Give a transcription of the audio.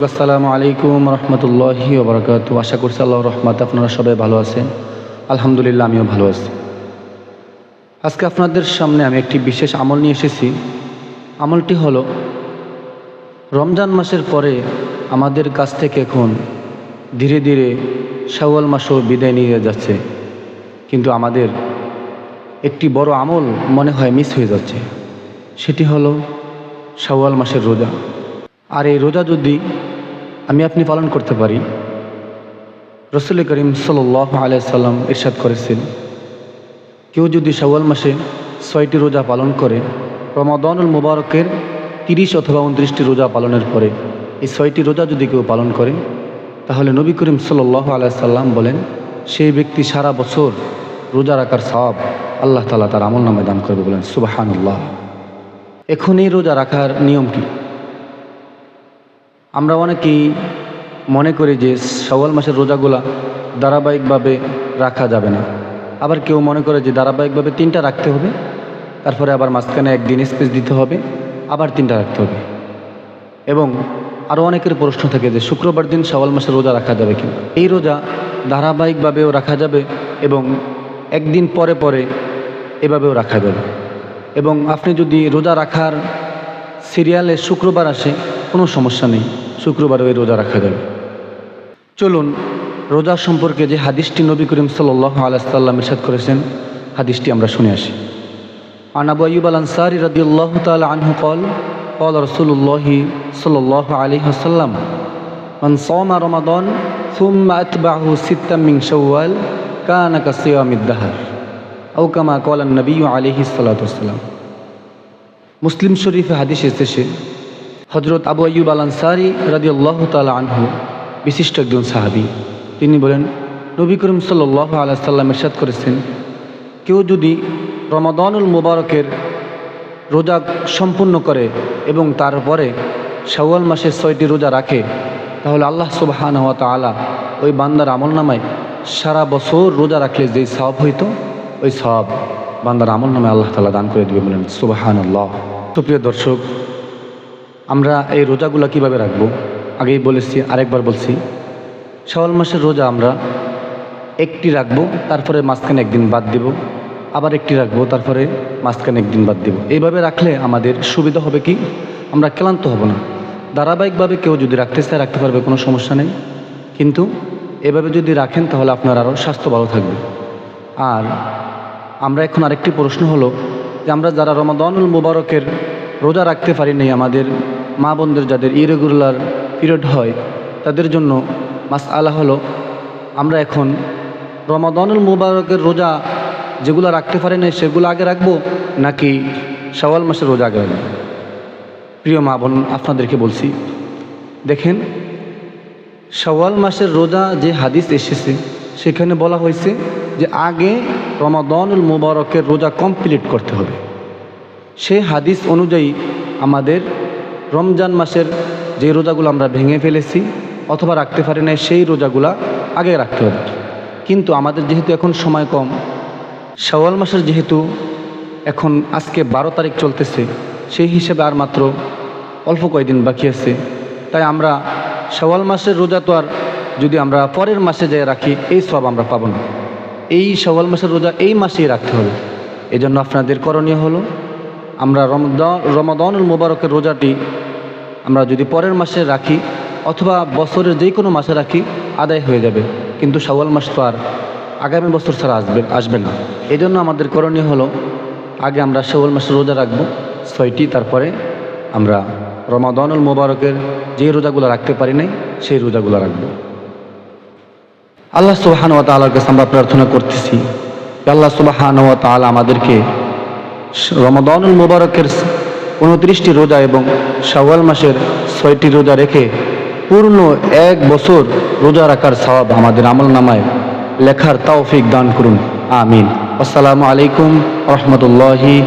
আসসালামু আলাইকুম রহমতুল্লাহি ওবরাকাত আশা করছি আল্লাহ রহমত আপনারা সবাই ভালো আছেন। আলহামদুলিল্লাহ, আমিও ভালো আছি। আজকে আপনাদের সামনে আমি একটি বিশেষ আমল নিয়ে এসেছি। আমলটি হলো, রমজান মাসের পরে আমাদের কাছ থেকে এখন ধীরে ধীরে শাওয়াল মাসও বিদায় নিয়ে যাচ্ছে। কিন্তু আমাদের একটি বড় আমল মনে হয় মিস হয়ে যাচ্ছে। সেটি হলো শাওয়াল মাসের রোজা। আর এই রোজা যদি আমি আপনি পালন করতে পারি। রসুল করিম সাল আলাইসাল্লাম ইরশাদ করেছেন, কেউ যদি শাওয়াল মাসে ছয়টি রোজা পালন করে, রমাদানুল মুবারকের তিরিশ অথবা উনত্রিশটি রোজা পালনের পরে এই ছয়টি রোজা যদি কেউ পালন করে, তাহলে নবী করিম সাল আলাইসাল্লাম বলেন, সেই ব্যক্তি সারা বছর রোজা রাখার সব আল্লাহ তালা তার আমল নামে দান করবে বলেন, সুবাহানুল্লাহ। এখন এই রোজা রাখার নিয়ম কী? আমরা অনেকেই মনে করি যে সওয়াল মাসের রোজাগুলা ধারাবাহিকভাবে রাখা যাবে না। আবার কেউ মনে করে যে ধারাবাহিকভাবে তিনটা রাখতে হবে, তারপরে আবার মাঝখানে একদিন স্পেস দিতে হবে, আবার তিনটা রাখতে হবে। এবং আরও অনেকের প্রশ্ন থাকে যে শুক্রবার দিন সওয়াল মাসের রোজা রাখা যাবে কি এই রোজা ধারাবাহিকভাবেও রাখা যাবে এবং একদিন পরে পরে এভাবেও রাখা যাবে। এবং আপনি যদি রোজা রাখার সিরিয়ালে শুক্রবার আসে কোনো সমস্যা নেই শুক্রবারও এই রোজা রাখা যাবে। চলুন, রোজা সম্পর্কে যে হাদিসটি নবী করিম সাল্লাহ আলাইসাল্লাম ইসাদ করেছেন, হাদিসটি আমরা শুনে আসি। আনাবু আয়ুব আল আনসারি রদিউল্লাহ তাল আনহু কল কল রসুল্লাহি সাল্লাহ আলী হাসাল্লাম মান সোমা রমাদন সুম্মা আতবাহু সিত্তামিং শৌয়াল কানাকা সিয়ামিদ্দাহার আউকামা কলান নবী আলিহি সাল্লাম মুসলিম শরীফে হাদিস এসেছে হজরত আবু আyyub আল আনসারি রাদি আল্লাহ তালা আনহু, বিশিষ্ট একজন সাহাবি। তিনি বলেন, নবী করিম সাল্লাহ আলাহ সাল্লাম ইরশাদ করেছেন, কেউ যদি রমাদানুল মুবারকের রোজা সম্পূর্ণ করে এবং তারপরে শাওয়াল মাসের ছয়টি রোজা রাখে, তাহলে আল্লাহ সুবাহান হওয়া তালা ওই বান্দার আমল নামায় সারা বছর রোজা রাখলে যেই সব হইতো, ওই সব বান্দার আমল নামে আল্লাহ তালা দান করে দিবে বলেন সুবাহান আল্লাহ সুপ্রিয় দর্শক আমরা এই রোজাগুলো কীভাবে রাখব? আগেই বলেছি, আরেকবার বলছি। শাওয়াল মাসের রোজা আমরা একটি রাখব, তারপরে মাঝখানে একদিন বাদ দিব, আবার একটি রাখব, তারপরে মাঝখানে একদিন বাদ দিব। এইভাবে রাখলে আমাদের সুবিধা হবে কি? আমরা ক্লান্ত হব না। ধারাবাহিকভাবে কেউ যদি রাখতে চায়, রাখতে পারবে, কোনো সমস্যা নেই। কিন্তু এভাবে যদি রাখেন, তাহলে আপনার আরও স্বাস্থ্য ভালো থাকবে। আর আমরা এখন আরেকটি প্রশ্ন হলো যে, আমরা যারা রমাদানুল মুবারকের রোজা রাখতে পারি নাই, আমাদের মা বোনদের যাদের ইরেগুলার পিরিয়ড হয়, তাদের জন্য মাস আলা হলো, আমরা এখন রমাদানুল মুবারকের রোজা যেগুলো রাখতে পারি নাই, সেগুলো আগে রাখব, নাকি সওয়াল মাসের রোজা আগে রাখব? প্রিয় মা বোন, আপনাদেরকে বলছি, দেখেন সওয়াল মাসের রোজা যে হাদিস এসেছে, সেখানে বলা হয়েছে যে আগে রমাদানুল মুবারকের রোজা কমপ্লিট করতে হবে। সেই হাদিস অনুযায়ী আমাদের রমজান মাসের যে রোজাগুলো আমরা ভেঙে ফেলেছি অথবা রাখতে পারি না সেই রোজাগুলা আগে রাখতে হবে। কিন্তু আমাদের যেহেতু এখন সময় কম, শাওয়াল মাসের যেহেতু এখন আজকে বারো তারিখ চলতেছে, সেই হিসেবে আর মাত্র অল্প কয়েকদিন বাকি আছে। তাই আমরা শাওয়াল মাসের রোজা তো আর যদি আমরা পরের মাসে যেয়ে রাখি, এই সব আমরা পাবো না। এই শাওয়াল মাসের রোজা এই মাসেই রাখতে হবে। এই জন্য আপনাদের করণীয় হলো, আমরা রমদান রমাদানুল মুবারকের রোজাটি আমরা যদি পরের মাসে রাখি অথবা বছরের যে কোনো মাসে রাখি, আদায় হয়ে যাবে। কিন্তু শাওয়াল মাস তো আর আগামী বছর ছাড়া আসবে আসবে না। এই জন্য আমাদের করণীয় হলো, আগে আমরা শাওয়াল মাসের রোজা রাখব, ছয়টি, তারপরে আমরা রমাদানুল মোবারকের যে রোজাগুলো রাখতে পারি নাই, সেই রোজাগুলো রাখব। আল্লাহ সুবাহান ওয়া তাআলার কাছে আমরা প্রার্থনা করতেছি, আল্লাহ সুবাহান ওয়া তাআলা আমাদেরকে রমাদানুল মুবারকের উনত্রিশটি রোজা এবং শাওয়াল মাসের ছয়টি রোজা রেখে পূর্ণ এক বছর রোজা রাখার সবাব আমাদের আমল নামায় লেখার তাওফিক দান করুন। আমিন। আসসালামু আলাইকুম রহমতুল্লাহি